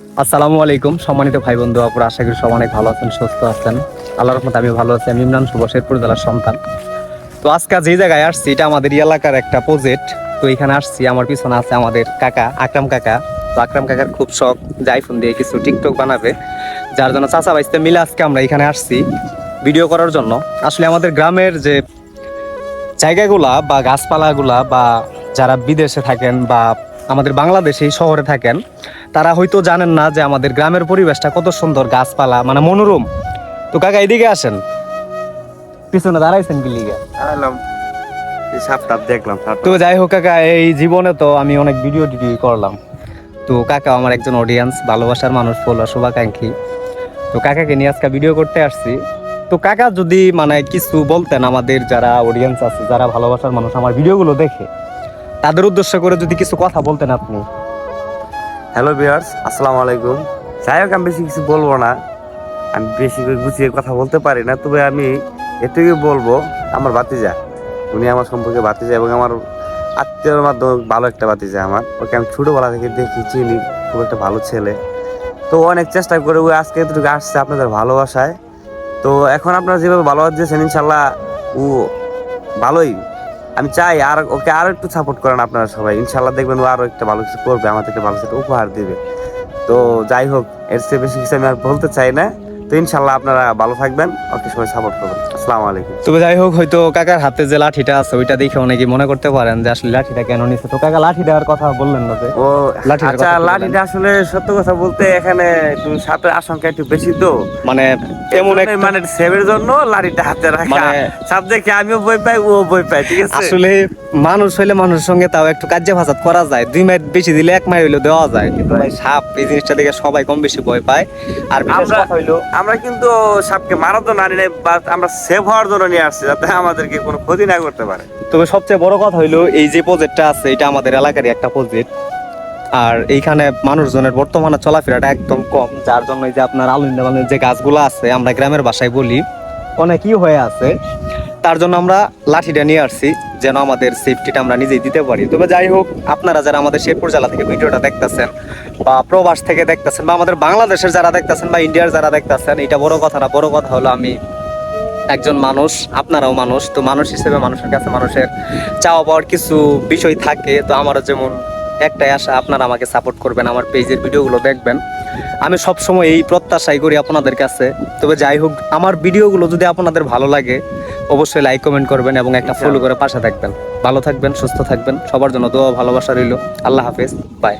আসসালামু আলাইকুম, সম্মানিত ভাই বন্ধু আপুর, আশা করি সব অনেক ভালো আছেন, সুস্থ আছেন। আল্লাহর রহমতে আমি ভালো আছি, আমি ইমরান শুভ, শেরপুর জেলার সন্তান। তো আজকে যে জায়গায় আসছি, এটা আমাদের এলাকার একটা প্রজেক্ট তো এখানে আসছি, আমার পিছনে আছে আমাদের কাকা, আকরাম কাকা। তো আকরাম কাকার খুব শখ, যে আইফোন দিয়ে কিছু টিকটক বানাবে। যার জন্য চাচা বাইসতে মিলে আজকে আমরা এখানে আসছি ভিডিও করার জন্য। আসলে আমাদের গ্রামের যে জায়গাগুলা বা গাছপালাগুলা বা যারা বিদেশে থাকেন বা আমাদের বাংলাদেশে এই শহরে থাকেন তারা হয়তো জানেন না যে আমাদের গ্রামের পরিবেশটা কত সুন্দর গাছপালা মানে মনোরম। তো কাকা এদিকে আসেন। পিছনে দাঁড়াইছেন কি লিগে? দেখলাম তো যাই হোক কাকা এই জীবনে তো আমি অনেক ভিডিও টিডিও করলাম। তো কাকা আমার একজন অডিয়েন্স ভালোবাসার মানুষ ফলো শুভাকাঙ্ক্ষী। তো কাকাকে নিয়ে আজকে ভিডিও করতে আসছি। তো কাকা যদি মানে কিছু বলতেন আমাদের যারা অডিয়েন্স আছে যারা ভালোবাসার মানুষ আমার ভিডিওগুলো দেখে। তাদের উদ্দেশ্য করে যদি কিছু কথা বলতেন আপনি। হ্যালো ভিউয়ার্স আসসালামু আলাইকুম। যাই হোক আমি বেশি কিছু বলব না। আমি বেশি করে গুছিয়ে কথা বলতে পারি না, তবে আমি এটুকু বলব, আমার বাতিজা উনি আমার সম্পর্কে বাতিজা এবং আমার আত্মীয়র মাধ্যমে ভালো একটা বাতিজা আমার। ওকে আমি ছোটোবেলা থেকে দেখি, চিনি, খুব একটা ভালো ছেলে। তো অনেক চেষ্টা করে, ও আজকে এতটুকু আসছে আপনাদের ভালোবাসায়। তো এখন আপনারা যেভাবে ভালোবাসা দিয়েছেন ইনশাল্লাহ ও ভালোই আমি চাই আর ওকে আরও একটু সাপোর্ট করেন আপনারা সবাই। ইনশাল্লাহ দেখবেন ও আরও একটা ভালো কিছু করবে, আমাদেরকে ভালো কিছু উপহার দিবে। তো যাই হোক, এর চেয়ে বেশি কিছু আমি আর বলতে চাই না। তো ইনশাল্লাহ আপনারা ভালো থাকবেন ওকে সবাই সাপোর্ট করবেন। আসসালামু আলাইকুম। তবে যাই হোক হয়তো কাকার হাতে যে লাঠিটা আছে ওইটা দেখে অনেকে মনে করতে পারেন যে আসলে লাঠিটা কেন নিচ্ছে তো কাকা লাঠি দেওয়ার কথা বললেন না যে? ও আচ্ছা লাঠিটা আসলে সত্য কথা বলতে এখানে একটু সাপের আশঙ্কা একটু বেশি তো। মানে এমন মানে সেভের জন্য লাঠিটা হাতে রাখা। মানে- সাপ দেখে আমিও বই পাই ও বই পাই ঠিক আছে? আসলে মানুষ হইলে মানুষের সঙ্গে তাও একটু কার্য ভাষাত করা যায়। দুই মাইল বেশি দিলে এক মাইল হইলেও দেওয়া যায়। কিন্তু সাপ এই জিনিসটা দেখে সবাই কম বেশি ভয় পায়। আর বিশেষ কথা হইল আমরা কিন্তু সাপকে মারার জন্য আনি নাই বা আমরা সেভ হওয়ার জন্য নিয়ে আসছি যাতে আমাদেরকে কোনো ক্ষতি না করতে পারে। তবে সবচেয়ে বড় কথা হইল, এই যে প্রজেক্টটা আছে, এটা আমাদের এলাকারই একটা প্রজেক্ট আর এইখানে মানুষজনের বর্তমানে চলাফেরাটা একদম কম, যার জন্য যে আপনার আলু যে গাছগুলো আছে, আমরা গ্রামের বাসায় বলি, অনেকই হয়ে আছে। তার জন্য আমরা লাঠিটা নিয়ে আসছি, যেন আমাদের সেফটিটা আমরা নিজেই দিতে পারি। তবে যাই হোক, আপনারা যারা আমাদের শেরপুর জেলা থেকে ভিডিওটা দেখতেছেন, বা প্রবাস থেকে দেখতেছেন, বা আমাদের বাংলাদেশের যারা দেখতেছেন, বা ইন্ডিয়ার যারা দেখতেছেন, এটা বড় কথা না, বড় কথা হলো আমি একজন মানুষ, আপনারাও মানুষ, তো মানুষ হিসেবে মানুষের কাছে মানুষের চাওয়া পাওয়ার কিছু বিষয় থাকে, তো আমারও যেমন একটাই আশা, আপনারা আমাকে সাপোর্ট করবেন, আমার পেজের ভিডিওগুলো দেখবেন। আমি সবসময় এই প্রত্যাশাই করি আপনাদের কাছে, তবে যাই হোক, আমার ভিডিওগুলো যদি আপনাদের ভালো লাগে অবশ্যই লাইক কমেন্ট করবেন এবং একটা ফলো করে পাশে থাকবেন। ভালো থাকবেন সুস্থ থাকবেন। সবার জন্য দোয়া ভালোবাসা রইল। আল্লাহ হাফেজ। বাই